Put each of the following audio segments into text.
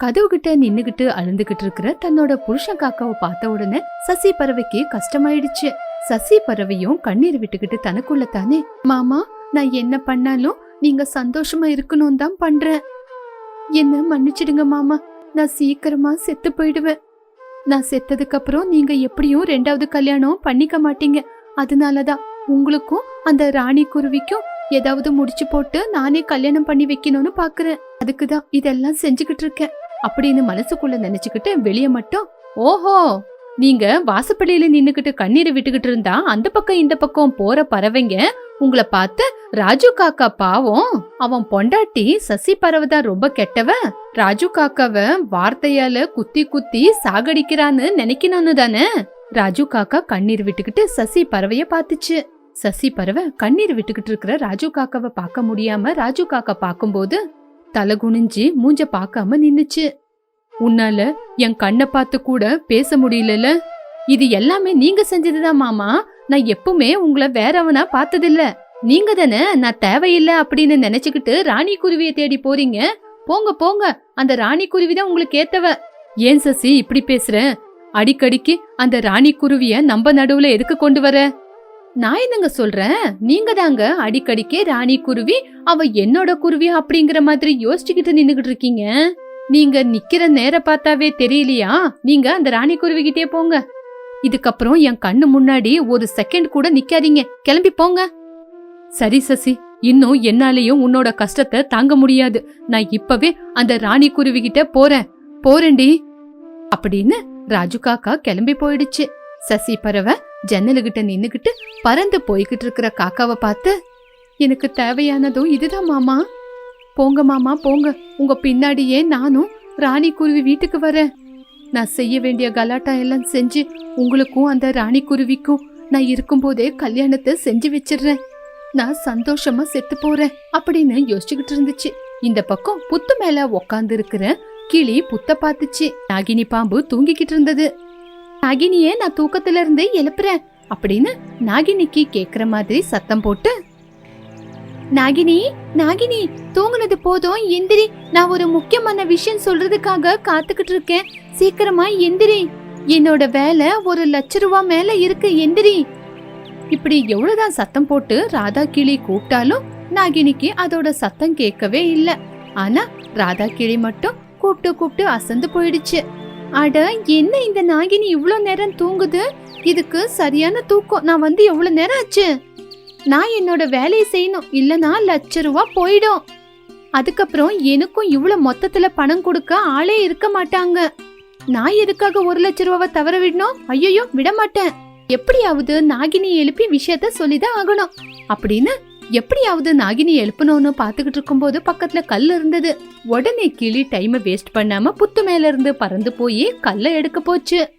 கதவு கிட்ட நின்னுகிட்டு அழுந்துகிட்டு இருக்கிற தன்னோட புருஷன் காக்காவை பார்த்த உடனே சசி பறவைக்கு கஷ்டமாயிடுச்சு. சசி பறவையும் கண்ணீர் விட்டுக்கிட்டு தனக்குள்ள தானே மாமா நான் என்ன பண்ணாலும் நீங்க சந்தோஷமா இருக்கணும் தான் பண்றேன். என்ன மன்னிச்சிடுங்க மாமா நான் சீக்கிரமா செத்து போயிடுவேன். நான் செத்ததுக்கு அப்புறம் நீங்க எப்படியும் ரெண்டாவது கல்யாணம் பண்ணிக்க மாட்டீங்க. அதனாலதான் உங்களுக்கும் அந்த ராணி குருவிக்கும் ஏதாவது முடிச்சு போட்டு நானே கல்யாணம் பண்ணி வைக்கணும்னு பாக்குறேன். அதுக்குதான் இதெல்லாம் செஞ்சுக்கிட்டு இருக்கேன். அப்படின்னு மனசுக்குள்ள நினைச்சுக்கிட்டு வெளியே மட்டும் ஓஹோ நீங்க வாசப்படியில நின்னுக்கிட்டு கண்ணீரை விட்டுக்கிட்டு இருந்தா அந்த பக்கம் இந்த பக்கம் போற பறவைங்க உங்களை பார்த்து ராஜு காக்கா பாவம் அவன் பொண்டாட்டி சசி பறவை தான் ரொம்ப கெட்டவ ராஜு காக்காவ வார்த்தையால குத்தி குத்தி சாகடிக்கிறான்னு நினைக்கணும்னு தானே? ராஜு காக்கா கண்ணீர் விட்டுக்கிட்டு சசி பறவைய பாத்துச்சு சசி பறவை கண்ணீர் விட்டுக்கிட்டு இருக்கிற ராஜு காக்காவை பார்க்க முடியாம ராஜு காக்கா பார்க்கும்போது தலை குனிஞ்சு மூஞ்ச பார்க்காம நின்னுச்சு. உன்னால என் கண்ணை பார்த்து கூட பேச முடியலல. இது எல்லாமே நீங்க செஞ்சதுதான் மாமா? நான் எப்பவுமே உங்களை வேறவனா பார்த்ததில்ல. நீங்க தானே நான் தேவையில்லை அப்படின்னு நினைச்சுக்கிட்டு ராணி குருவிய தேடி போறீங்க. போங்க போங்க. அந்த ராணி குருவி தான் உங்களுக்கு ஏத்தவ. ஏன் சசி இப்படி பேசுற? அடிக்கடிக்கு அந்த ராணி குருவிய நம்ம நடுவுல எதுக்கு கொண்டு வர? நான் என்னங்க சொல்றேன்? நீங்க தாங்க அடிக்கடிக்கே ராணி குருவி அவ என்னோட குருவி அப்படிங்கிற மாதிரி யோசிச்சுக்கிட்டு நின்னுகிட்டு இருக்கீங்க. நீங்க நிக்கிற நேர பார்த்தாவே தெரியலையா? நீங்க அந்த ராணி குருவிகிட்டே போங்க. இதுக்கப்புறம் என் கண்ணு முன்னாடி ஒரு செகண்ட் கூட நிக்காதீங்க. கிளம்பி போங்க. சரி சசி. இன்னும் என்னாலேயும் உன்னோட கஷ்டத்தை தாங்க முடியாது. நான் இப்பவே அந்த ராணி குருவி கிட்ட போறேன். போறேன்டி. அப்படின்னு ராஜு காக்கா கிளம்பி போயிடுச்சு. சசி பறவை ஜன்னலுகிட்ட நின்னுகிட்டு பறந்து போய்கிட்டு இருக்கிற காக்காவை பார்த்து எனக்கு தேவையானதும் இதுதான் மாமா. போங்க மாமா போங்க. உங்க பின்னாடியே நானும் ராணி குருவி வீட்டுக்கு வரேன். நான் செய்ய வேண்டிய கலாட்டா எல்லாம் செஞ்சு உங்களுக்கும் அந்த ராணி குருவிக்கும் நான் இருக்கும்போதே கல்யாணத்தை செஞ்சு வச்சிடுறேன். நான் சந்தோஷமா செத்து போறேன் அப்படின்னு யோசிச்சுக்கிட்டு இருந்துச்சு. இந்த பக்கம் புத்து மேல உக்காந்து இருக்கிற கிளி புத்த பார்த்துச்சு. நாகினி பாம்பு தூங்கிக்கிட்டு இருந்தது. நாகினிய நான் தூக்கத்துல இருந்து எழுப்புறேன் அப்படின்னு நாகினிக்கு கேக்குற மாதிரி சத்தம் போட்டு நாகினி நாகினி தூங்குனது போதும். எந்திரி. நான் ஒரு முக்கியமான விஷயம் சொல்றதுக்காக காத்துக்கிட்டு இருக்கேன். சீக்கிரமா எந்திரி. என்னோட வேலை ஒரு லட்ச ரூபா மேல இருக்கு. எந்திரி. இப்படி எவ்வளவுதான் சத்தம் போட்டு ராதா கிளி கூப்பிட்டாலும் நாகினிக்கு அதோட சத்தம் கேட்கவே இல்ல. ஆனா ராதா கிளி மட்டும் கூப்பிட்டு கூப்பிட்டு அசந்து போயிடுச்சு. அட என்ன இந்த நாகினி இவ்வளோ நேரம் தூங்குது? இதுக்கு சரியான தூக்கம். நான் வந்து எவ்வளவு நேரம் ஆச்சு? நான் என்னோட வேலையை செய்யணும். இல்லனா லட்ச ரூபா போயிடும். அதுக்கப்புறம் எனக்கும் இவ்வளவு மொத்தத்துல பணம் கொடுக்க ஆளே இருக்க மாட்டாங்க. நான் எதுக்காக ஒரு லட்ச ரூபாவை தவற விடணும்? ஐயோ விட மாட்டேன் எப்படியாவது நாகினி எழுப்பி விஷயத்த சொல்லிதான் ஆகணும். அப்படின்னு எப்படியாவது நாகினி எழுப்பணும்னு பார்த்துக்கிட்டு இருக்கும்போது பக்கத்துல கல் இருந்தது. உடனே கிளி டைமை வேஸ்ட் பண்ணாம புத்து மேல இருந்து பறந்து போய் கல்லை எடுக்க போச்சு.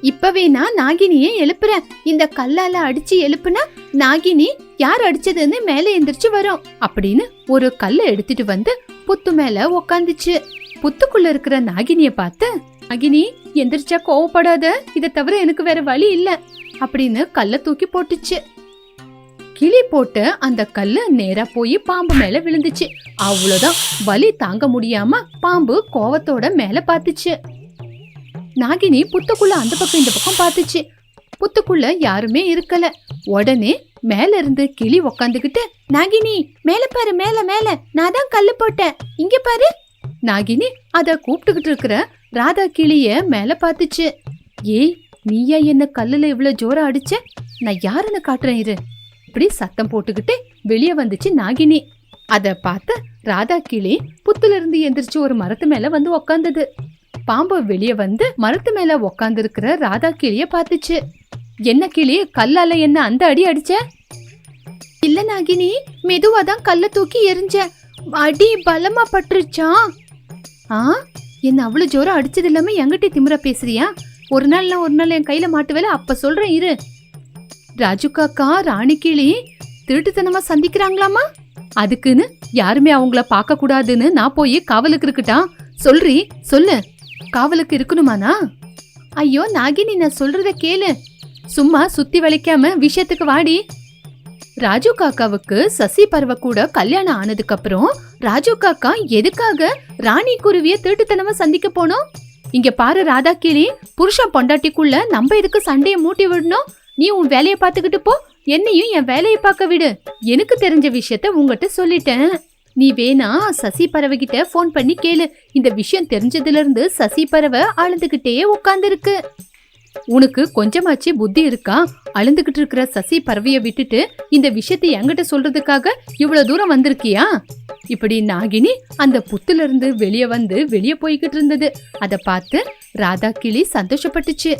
இப்பவே நான் நாகினியை எழுப்புறேன். இந்த கல்லால அடிச்சு எழுப்புனா நாகினி யார் அடிச்சதுன்னு மேல எந்திரிச்சு வரும் அப்படின்னு ஒரு கல்லை எடுத்துட்டு வந்து புத்து மேல உக்காந்துச்சு. புத்துக்குள்ள இருக்கிற நாகினிய பார்த்து நாகினி எந்திரிச்சா கோவப்படாத. இதை தவிர எனக்கு வேற வழி இல்ல. அப்படின்னு கல்லை தூக்கி போட்டுச்சு. கிளி போட்டு அந்த கல்லு நேரா போய் பாம்பு மேல விழுந்துச்சு. அவ்வளவுதான். வலி தாங்க முடியாம பாம்பு கோவத்தோட மேல பாத்துச்சு. நாகினி புத்துக்குள்ள அந்த பக்கம் இந்த பக்கம் பாத்துச்சு. புத்துக்குள்ள யாருமே இருக்கல. உடனே மேல இருந்து கிளி உக்காந்துகிட்டு நாகினி மேல பாரு மேல மேல. நான் தான் கல்லு போட்டேன். இங்க பாரு. நாகினி அத கூப்பிட்டுக்கிட்டு இருக்கிற ராதா கிளிய மேல பாத்துச்சு. ஏய் நீயா என்ன கல்லுல இவ்வளவு ஜோரா அடிச்ச? நான் யாருன்னு காட்டுறேன் இரு. இப்படி சத்தம் போட்டுக்கிட்டு வெளியே வந்துச்சு நாகினி. அதை பார்த்த ராதா கிளி புத்துல இருந்து எந்திரிச்சு ஒரு மரத்து மேல வந்து உக்காந்தது. பாம்பு வெளியே வந்து மரத்து மேல உக்காந்து இருக்கிற ராதா கிளிய பார்த்துச்சு. என்ன கிளி கல்லால என்ன அந்த அடி அடிச்ச? இல்ல நாகினி மெதுவா தான் கல்ல தூக்கி எரிஞ்ச. அடி பலமா பட்டுருச்சான் ஆ என்ன அவ்வளவு ஜோரம் அடிச்சது இல்லாம என்கிட்ட திமிரா பேசுறியா? ஒரு நாள் நான் ஒரு நாள் என் கையில மாட்டுவேல அப்ப சொல்றேன் இரு. ராஜு காக்கா ராணி கிளி திருட்டுத்தனமா சந்திக்கிறாங்களாமா? அதுக்குன்னு யாருமே அவங்கள பார்க்க கூடாதுன்னு நான் போய் காவலுக்கு இருக்கட்டா சொல்றி சொல்லு. காவலுக்கு இருக்கணுமானா ஐயோ நாகினி நான் சொல்றத கேளு. சும்மா சுத்தி வளைக்காம விஷயத்துக்கு வாடி. ராஜு காக்காவுக்கு சசி பருவ கூட கல்யாணம் ஆனதுக்கு அப்புறம் ராஜு காக்கா எதுக்காக ராணி குருவிய திருட்டுத்தனமா சந்திக்க போனோம்? இங்க பாரு ராதா கிளி புருஷன் பொண்டாட்டிக்குள்ள நம்ம எதுக்கு சண்டையை மூட்டி விடணும்? நீ உன் வேலையை பார்த்துக்கிட்டு போ. என்னையும் என் வேலையை பார்க்க விடு. எனக்கு தெரிஞ்ச விஷயத்த உங்ககிட்ட சொல்லிட்டேன். நீ வேணா சசி பறவை கிட்ட ஃபோன் பண்ணி கேளு. இந்த விஷயம் தெரிஞ்சதுல இருந்து சசி பறவை ஆழ்ந்துகிட்டே உட்கார்ந்துருக்கு. உனக்கு கொஞ்சமாச்சு புத்தி இருக்கா? அழுந்துகிட்டு இருக்கிற சசி பறவைய விட்டுட்டு இந்த விஷயத்தை என்கிட்ட சொல்றதுக்காக இவ்வளவு தூரம் வந்திருக்கியா? இப்படி நாகினி அந்த புத்துல இருந்து வெளியே வந்து வெளியே போய்கிட்டு இருந்தது. அதை பார்த்து ராதா கிளி சந்தோஷப்பட்டுச்சு.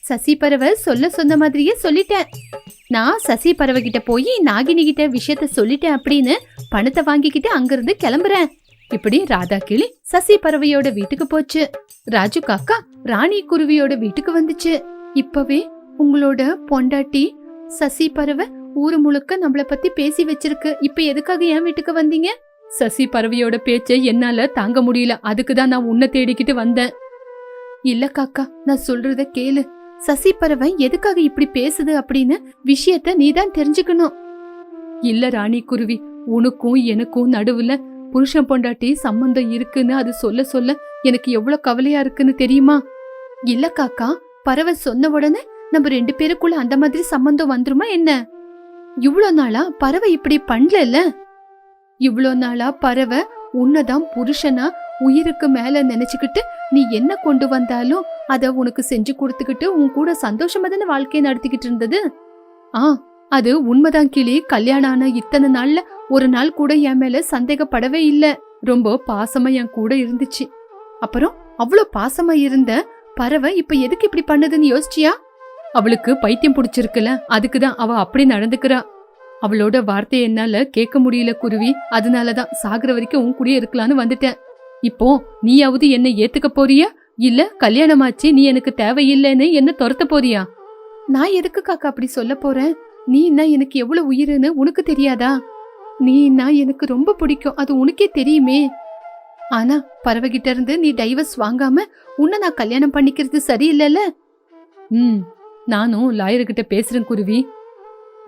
சசி பறவை சொல்ல சொன்ன மாதிரியே சொல்லிட்டேன். நான் சசி பறவை கிட்ட போய் நாகினி கிட்ட விஷயத்த சொல்லிட்டேன் அப்படின்னு பணத்தை வாங்கிக்கிட்டு அங்கிருந்து கிளம்புறேன். இப்படி ராதா கிளி சசி பறவையோட வீட்டுக்கு போச்சு. ராஜு காக்கா ராணி குருவியோட வீட்டுக்கு வந்துச்சு. இப்பவே உங்களோட பொண்டாட்டி சசி பறவை ஊரு முழுக்க நம்மள பத்தி பேசி வச்சிருக்கு. இப்ப எதுக்காக என் வீட்டுக்கு வந்தீங்க? சசி பறவையோட பேச்சை என்னால தாங்க முடியல. அதுக்கு தான் நான் உன்னை தேடிக்கிட்டு வந்தேன். இல்ல காக்கா நான் சொல்றத கேளு. சசி பறவை எதுக்காக இப்படி பேசுது அப்படின்னு விஷயத்த நீதான் தெரிஞ்சுக்கணும். இல்ல ராணி குருவி உனக்கும் எனக்கும் நடுவுல புருஷன் பொண்டாட்டி சம்பந்தம் இருக்குன்னு அது சொல்ல சொல்ல எனக்கு எவ்வளவு கவலையா இருக்குன்னு தெரியுமா? இல்ல காக்கா பறவை சொன்ன உடனே நம்ம ரெண்டு பேருக்குள்ள அந்த மாதிரி சம்பந்தம் வந்துருமா என்ன? இவ்வளோ நாளா பறவை இப்படி பண்ணல இவ்வளோ நாளா பறவை உன்னதான் புருஷனா உயிருக்கு மேல நினைச்சுக்கிட்டு நீ என்ன கொண்டு வந்தாலும் அத உனக்கு செஞ்சு கொடுத்துக்கிட்டு உன் கூட சந்தோஷமா தானே வாழ்க்கையை நடத்திக்கிட்டு இருந்தது? ஆ அது உண்மைதான் கிளி. கல்யாணம் ஆன இத்தனை நாள்ல ஒரு நாள் கூட என் மேல சந்தேகப்படவே இல்ல. ரொம்ப பாசமா என் கூட இருந்துச்சு. அப்புறம் அவ்வளோ பாசமா இருந்த பறவை இப்ப எதுக்கு இப்படி பண்ணுதுன்னு யோசிச்சியா? அவளுக்கு பைத்தியம் பிடிச்சிருக்குல அதுக்குதான் அவ அப்படி நடந்துக்கிறா. அவளோட வார்த்தையை என்னால கேட்க முடியல குருவி. அதனாலதான் சாகுற வரைக்கும் உன் கூடயே இருக்கலான்னு வந்துட்டேன். இப்போ நீயாவது என்ன ஏத்துக்க போறியா? இல்ல கல்யாணமாச்சு நீ எனக்கு தேவையில்லைன்னு என்ன துரத்த போறியா? நான் எதுக்கு காக்கா அப்படி சொல்ல போறேன்? நீ என்ன எனக்கு எவ்வளவு உயிருன்னு உனக்கு தெரியாதா? நீ நான் எனக்கு ரொம்ப பிடிக்கும் அது உனக்கே தெரியுமே. ஆனா பறவைகிட்ட இருந்து நீ டைவர்ஸ் வாங்காம உன்னை நான் கல்யாணம் பண்ணிக்கிறது சரியில்லைல்ல? ம் நானும் லாயர்கிட்ட பேசுறேன் குருவி.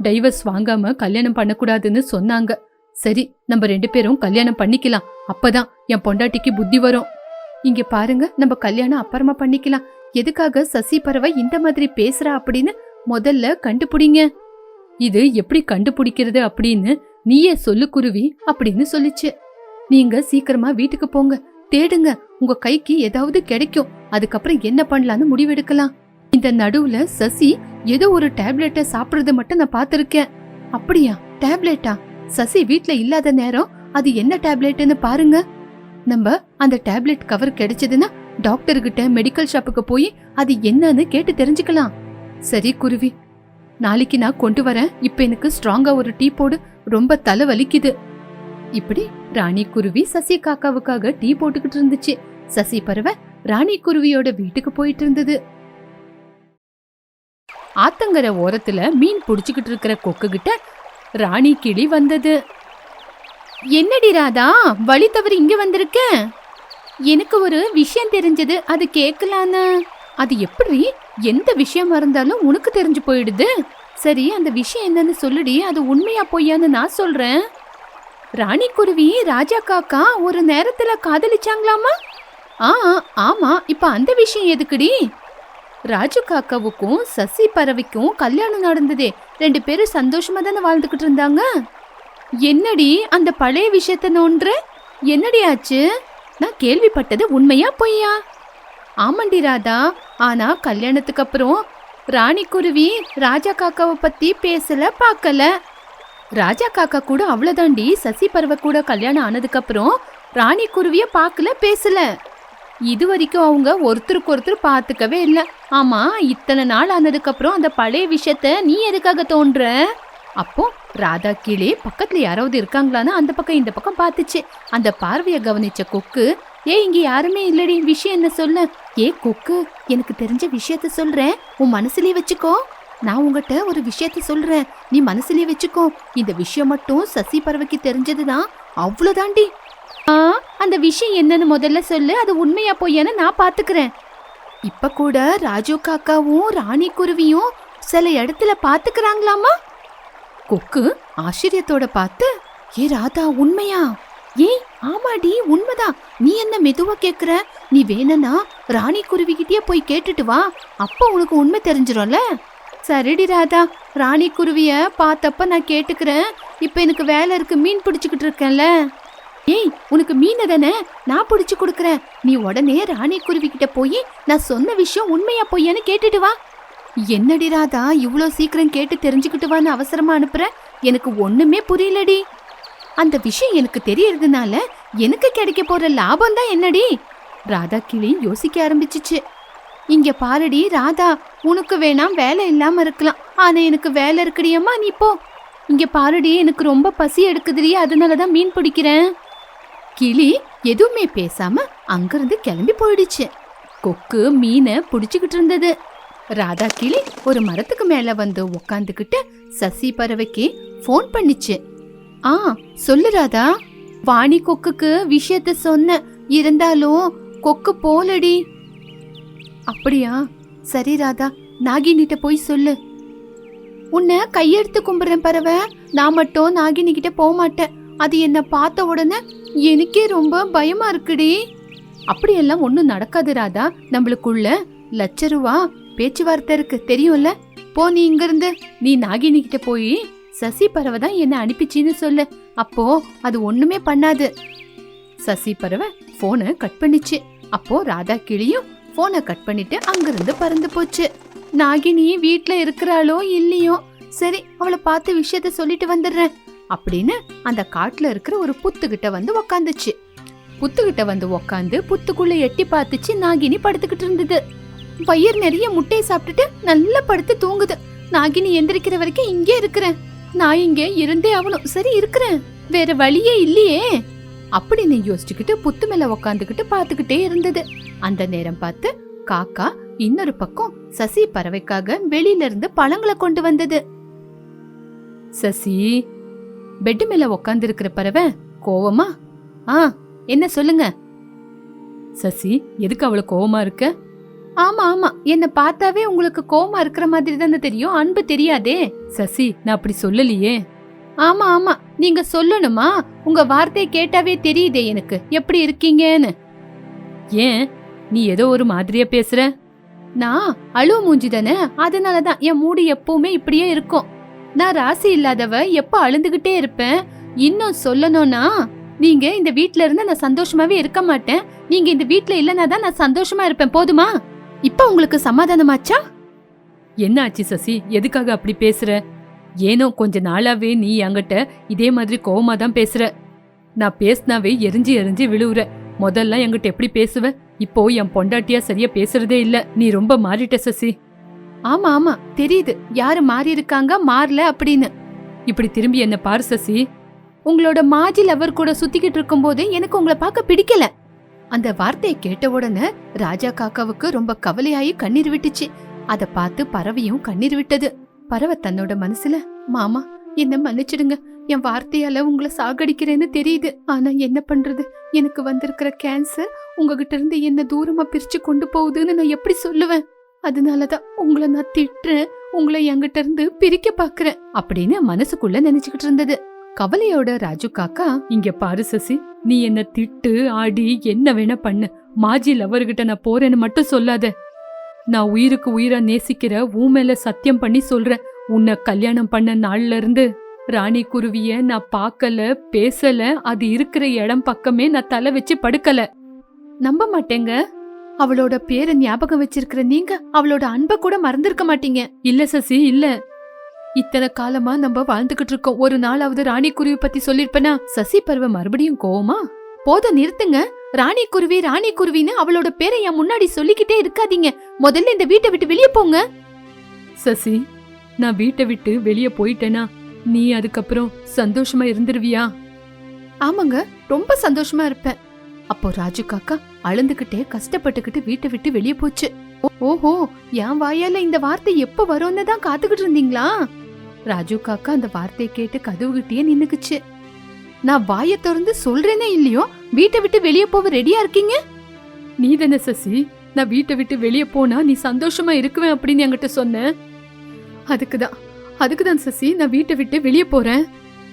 டைவர்ஸ் வாங்காம கல்யாணம் பண்ணக்கூடாதுன்னு சொன்னாங்க. சரி நம்ம ரெண்டு பேரும் கல்யாணம் பண்ணிக்கலாம். அப்பதான் என் பொண்டாட்டிக்கு புத்தி வரும். இங்க பாருங்க நம்ம கல்யாணம் அப்புறமா பண்ணிக்கலாம். எதுக்காக சசி பறவை இந்த மாதிரி பேசுறா அப்படின்னு முதல்ல கண்டுபிடிங்க. இது எப்படி கண்டுபிடிக்கிறது அப்படின்னு நீயே சொல்லு குருவி அப்படின்னு சொல்லிச்சு. நீங்க சீக்கிரமா வீட்டுக்கு போங்க. தேடுங்க. உங்க கைக்கு ஏதாவது கிடைக்கும். அதுக்கப்புறம் என்ன பண்ணலாம்னு முடிவெடுக்கலாம். இந்த நடுவுல சசி ஏதோ ஒரு டேப்லெட்டை சாப்பிடுறத மட்டும் நான் பாத்திருக்கேன் அப்படியா? டேப்லெட்டா? சசி வீட்ல இல்லாத நேரம் அது என்ன டேப்லெட்னு பாருங்க. நம்ம அந்த டேப்லெட் கவர் கிடைச்சதுன்னா டாக்டர் கிட்ட மெடிக்கல் ஷாப்புக்கு போய் அது என்னன்னு கேட்டு தெரிஞ்சுக்கலாம். சரி குருவி. நாளைக்கு நான் கொண்டு வரேன். இப்ப எனக்கு ஸ்ட்ராங்கா ஒரு டீ போடு. ரொம்ப தலை வலிக்குது இப்படி ராணி குருவி சசி காக்காவுக்காக டீ போட்டுக்கிட்டு இருந்துச்சு. சசி பறவை ராணி குருவியோட வீட்டுக்கு போயிட்டு இருந்தது. ஆத்தங்கர ஓரத்துல மீன் புடிச்சுக்கிட்டு இருக்கிற கொக்கு கிட்ட ராணி கிளி வந்தது. என்னடி ராதா வழி தவறி இங்க வந்திருக்க? எனக்கு ஒரு விஷயம் தெரிஞ்சது அது கேட்கலான்னு அது எப்படி? எந்த விஷயமா இருந்தாலும் உனக்கு தெரிஞ்சு போயிடுது. சரி அந்த விஷயம் என்னன்னு சொல்லுடி அது உண்மையா பொய்யான்னு நான் சொல்றேன். ராணி குருவி ராஜா காக்கா ஒரு நேரத்துல காதலிச்சாங்களாமா? ஆ ஆமா இப்ப அந்த விஷயம் எதுக்குடி? ராஜு காக்காவுக்கும் சசி பறவைக்கும் கல்யாணம் நடந்ததே. ரெண்டு பேரும் சந்தோஷமா தானே வாழ்ந்துகிட்டு இருந்தாங்க? என்னடி அந்த பழைய விஷயத்த நோன்ற? என்னடி ஆச்சு? நான் கேள்விப்பட்டது உண்மையா பொய்யா? ஆமாண்டி ராதா ஆனா கல்யாணத்துக்கு அப்புறம் ராணி குருவி ராஜா காக்காவை பத்தி பேசல பார்க்கல ராஜா காக்கா கூட அவ்வளோதாண்டி சசி பறவை கூட கல்யாணம் ஆனதுக்கப்புறம் ராணி குருவிய பார்க்கல பேசல. இது வரைக்கும் அவங்க ஒருத்தருக்கு ஒருத்தர் பார்த்துக்கவே இல்லை. ஆமா இத்தனை நாள் ஆனதுக்கப்புறம் அந்த பழைய விஷயத்த நீ எதுக்காக தோன்ற? அப்போ ராதா கீழே பக்கத்துல யாராவது இருக்காங்களான்னு அந்த பக்கம் இந்த பக்கம் பார்த்துச்சு. அந்த பார்வையை கவனிச்ச கொக்கு ஏ இங்க யாருமே இல்லடி விஷயம் என்ன சொல்ல? ஏ கொக்கு எனக்கு தெரிஞ்ச விஷயத்த சொல்றேன். உன் மனசுலயே வச்சுக்கோ. நான் உங்ககிட்ட ஒரு விஷயத்த சொல்றேன். நீ மனசுலயே வச்சுக்கோ. இந்த விஷயம் மட்டும் சசி பறவைக்கு தெரிஞ்சதுதான். அவ்வளவுதாண்டி. ஆ அந்த விஷயம் என்னன்னு முதல்ல சொல்லு. அது உண்மையா பொய்யான்னு நான் பாத்துக்கிறேன். இப்ப கூட ராஜு காக்காவும் ராணி குருவியும் சில இடத்துல பாத்துக்கிறாங்களாமா? கொக்கு ஆச்சரியத்தோட பார்த்து ஏ ராதா உண்மையா? ஏய் ஆமாடி உண்மைதான். நீ என்ன மெதுவா கேக்குற? நீ வேணும்னா ராணி குருவிகிட்டயே போய் கேட்டுட்டு வா. அப்ப உனக்கு உண்மை தெரிஞ்சிரும்ல? சரிடி ராதா ராணி குருவிய பார்த்தப்ப நான் கேட்டுக்கிறேன். இப்போ எனக்கு வேலை இருக்கு மீன் பிடிச்சிக்கிட்டு இருக்கேன்ல. ஏய் உனக்கு மீனை தானே நான் பிடிச்சி கொடுக்குறேன். நீ உடனே ராணி குருவி கிட்ட போய் நான் சொன்ன விஷயம் உண்மையா பொய்யான்னு கேட்டுட்டு வா. என்னடி ராதா இவ்வளோ சீக்கிரம் கேட்டு தெரிஞ்சுக்கிட்டு வான்னு அவசரமா அனுப்புற? எனக்கு ஒண்ணுமே புரியலடி. அந்த விஷயம் எனக்கு தெரியறதுனால எனக்கு கிடைக்க போற லாபம் தான் என்னடி? ராதா கிளி யோசிக்க ஆரம்பிச்சிச்சு. இங்க பாருடி ராதா உனக்கு வேணாம் வேலை இல்லாம இருக்கலாம். ஆனா எனக்கு வேலை இருக்குடியம்மா நீ போ. இங்க பாருடி எனக்கு ரொம்ப பசி எடுக்குதுடி அதனால தான் மீன் பிடிக்கிறேன். கிளி எதுவுமே பேசாம அங்கிருந்து கிளம்பி போயிடுச்சு. கொக்கு மீனை பிடிச்சுக்கிட்டு இருந்தது. ராதா கிளி ஒரு மரத்துக்கு மேல வந்து உக்காந்துக்கிட்டு சசி பறவைக்கு ஃபோன் பண்ணிச்சு. ஆ சொல்லு ராதா. வாணி கொக்குக்கு விஷயத்த சொன்ன இருந்தாலும் கொக்கு போலடி. அப்படியா? சரி ராதா நாகினிட்ட போய் சொல்லு. உன்னை கையெடுத்து கும்பிடுறேன் பறவை நான் மட்டும் நாகினி கிட்ட போக மாட்டேன் அது என்னை பார்த்த உடனே எனக்கே ரொம்ப பயமா இருக்குடி. அப்படியெல்லாம் ஒன்றும் நடக்காது ராதா. நம்மளுக்குள்ள லட்ச ரூபா பேச்சுவார்த்தை இருக்கு தெரியும்ல? போ நீ இங்கிருந்து. நீ நாகினி கிட்ட போய் சசி பறவை தான் என்ன அனுப்பிச்சின்னு சொல்லு. அப்போ அது ஒண்ணுமே பண்ணாது. சசி பறவை போனை கட் பண்ணிச்சு. அப்போ ராதா கிளியும் போனை கட் பண்ணிட்டு அங்கிருந்து பறந்து போச்சு. நாகினி வீட்ல இருக்கிறாளோ இல்லையோ? சரி அவளை பார்த்து விஷயத்த சொல்லிட்டு வந்துடுறேன் அப்படின்னு அந்த காட்டுல இருக்கிற ஒரு புத்துக்கிட்ட வந்து உக்காந்துச்சு. புத்துக்கிட்ட வந்து உக்காந்து புத்துக்குள்ள எட்டி பார்த்துச்சு நாகினி படுத்துக்கிட்டு இருந்தது. பயிர் நிறைய முட்டையை சாப்பிட்டுட்டு நல்லா படுத்து தூங்குது. நாகினி எந்திரிக்கிற வரைக்கும் இங்கே இருக்கிறேன். நான் இங்கே இருந்தே ஆகணும். சரி இருக்கிறேன். வேற வழியே இல்லையே. அப்படின்னு யோசிச்சுக்கிட்டு புத்து மேல உக்காந்துக்கிட்டு பார்த்துக்கிட்டே இருந்தது. அந்த நேரம் பார்த்து காக்கா இன்னொரு பக்கம் சசி பறவைக்காக வெளியில இருந்து பழங்களை கொண்டு வந்தது. சசி பெட்டு மேல உக்காந்து இருக்கிற பறவை கோவமா? ஆ என்ன சொல்லுங்க? சசி எதுக்கு அவ்வளவு கோவமா இருக்க? ஆமா ஆமா என்ன பார்த்தாவே உங்களுக்கு கோவமா இருக்கிற மாதிரி தானே தெரியும். அன்பு தெரியாதே. சசி நான் அப்படி சொல்லலையே. ஆமா ஆமா நீங்க சொல்லணுமா? உங்க வார்த்தையை கேட்டாவே தெரியுதே எனக்கு. எப்படி இருக்கீங்கன்னு. ஏன்? நீ ஏதோ ஒரு மாதிரியா பேசுற? நான் அழுவ மூஞ்சி தானே? அதனாலதான் என் மூடு எப்பவுமே இப்படியே இருக்கும். நான் ராசி இல்லாதவ எப்ப அழுந்துகிட்டே இருப்பேன்? இன்னும் சொல்லணும்னா நீங்க இந்த வீட்ல இருந்தா நான் சந்தோஷமாவே இருக்க மாட்டேன். நீங்க இந்த வீட்ல இல்லனா தான் நான் சந்தோஷமா இருப்பேன். போதுமா? இப்ப உங்களுக்கு சமாதானமாச்சா? என்ன ஆச்சு சசி? எதுக்காக அப்படி பேசுற? ஏனோ கொஞ்ச நாளாவே நீ என்கிட்ட இதே மாதிரி கோவமா தான் பேசுற. நான் பேசினாவே எரிஞ்சு எரிஞ்சு விழுவுற. முதல்ல என்கிட்ட எப்படி பேசுவ? இப்போ என் பொண்டாட்டியா சரியா பேசுறதே இல்ல. நீ ரொம்ப மாறிட்ட சசி. ஆமா ஆமா. தெரியுது. யாரு மாறி இருக்காங்க மாறல அப்படின்னு. இப்படி திரும்பி என்ன பாரு சசி. உங்களோட மாஜி லவர் கூட சுத்திக்கிட்டு இருக்கும்போது எனக்கு உங்களை பார்க்க பிடிக்கல. அந்த வார்த்தையை கேட்ட உடனே ராஜா காக்காவுக்கு ரொம்ப கவலையாயி கண்ணீர் விட்டுச்சு. அத பார்த்து பறவையும் கண்ணீர் விட்டது. பறவை தன்னோட மனசுல மாமா என்ன மன்னிச்சிடுங்க. என் வார்த்தையால உங்களை சாகடிக்கிறேன்னு தெரியுது. ஆனா என்ன பண்றது? எனக்கு வந்திருக்கிற கேன்சர் உங்ககிட்ட இருந்து என்ன தூரமா பிரிச்சு கொண்டு போகுதுன்னு நான் எப்படி சொல்லுவேன்? அதனாலதான் உங்களை நான் திட்டுறேன். உங்களை என்கிட்ட இருந்து பிரிக்க பாக்குறேன். அப்படின்னு மனசுக்குள்ள நினைச்சுக்கிட்டு இருந்தது. கவலையோட ராஜு காக்கா இங்க பாரு சசி நீ என்ன திட்டு ஆடி என்ன வேணா பண்ணு. மாஜி லவர்கிட்ட நான் போறேன்னு மட்டும் சொல்லாத. நான் உயிருக்கு உயிரா நேசிக்கிற ஊ மேல சத்தியம் பண்ணி சொல்றேன். உன்னை கல்யாணம் பண்ண நாள்ல இருந்து ராணி குருவிய நான் பார்க்கல பேசல அது இருக்கிற இடம் பக்கமே நான் தலை வச்சு படுக்கல. நம்ப மாட்டேங்க. அவளோட பேரை ஞாபகம் வச்சிருக்கிற நீங்க அவளோட அன்பை கூட மறந்திருக்க மாட்டீங்க. இல்ல சசி இல்ல. இத்தனை காலமா நம்ம வாழ்ந்துகிட்டு இருக்கோம். ஒரு நாளாவது ராணி குருவி பத்தி சொல்லிருப்பனா? சசி பருவ மறுபடியும் கோவமா? போத நிறுத்துங்க. ராணி குருவி ராணி குருவின்னு அவளோட பேரை என் முன்னாடி சொல்லிக்கிட்டே இருக்காதீங்க. முதல்ல இந்த வீட்டை விட்டு வெளியே போங்க. சசி நான் வீட்டை விட்டு வெளியே போயிட்டேனா? நீ அதுக்கப்புறம் சந்தோஷமா இருந்துருவியா? ஆமாங்க ரொம்ப சந்தோஷமா இருப்பேன். அப்போ ராஜு காக்கா அழுந்துகிட்டே கஷ்டப்பட்டுக்கிட்டு வீட்டை விட்டு வெளியே போச்சு. ஓஹோ என் வாயால இந்த வார்த்தை எப்ப வரும்னு தான் காத்துக்கிட்டு இருந்தீங்களா? ராஜு காக்கா அந்த வார்த்தையை கேட்டு கதவுகிட்டயே நின்னுக்குச்சு. நான் வாயை திறந்து சொல்றேனே இல்லையோ? வீட்டை விட்டு வெளியே போக ரெடியா இருக்கீங்க? நீ தானே சசி. நான் வீட்டை விட்டு வெளியே போனா நீ சந்தோஷமா இருக்குவேன் அப்படின்னு என்கிட்ட சொன்ன. அதுக்கு தான் அதுக்கு தான் சசி நான் வீட்டை விட்டு வெளியே போறேன்.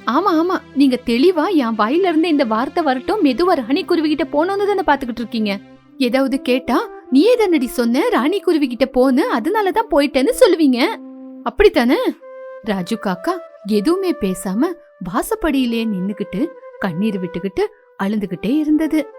ஆமா ஆமா நீங்க தெளிவா என் வாயில இருந்து இந்த வார்த்தை வரட்டும். மெதுவா ராணி குருவிகிட்ட கிட்ட தானே பாத்துக்கிட்டு இருக்கீங்க. ஏதாவது கேட்டா நீயே தானடி சொன்ன? ராணி குருவி கிட்ட போன்னு? அதனாலதான் போயிட்டேன்னு சொல்லுவீங்க. அப்படித்தானே? ராஜு காக்கா எதுவுமே பேசாம வாசப்படியிலே நின்னுகிட்டு கண்ணீர் விட்டுக்கிட்டு அழுந்துகிட்டே இருந்தது.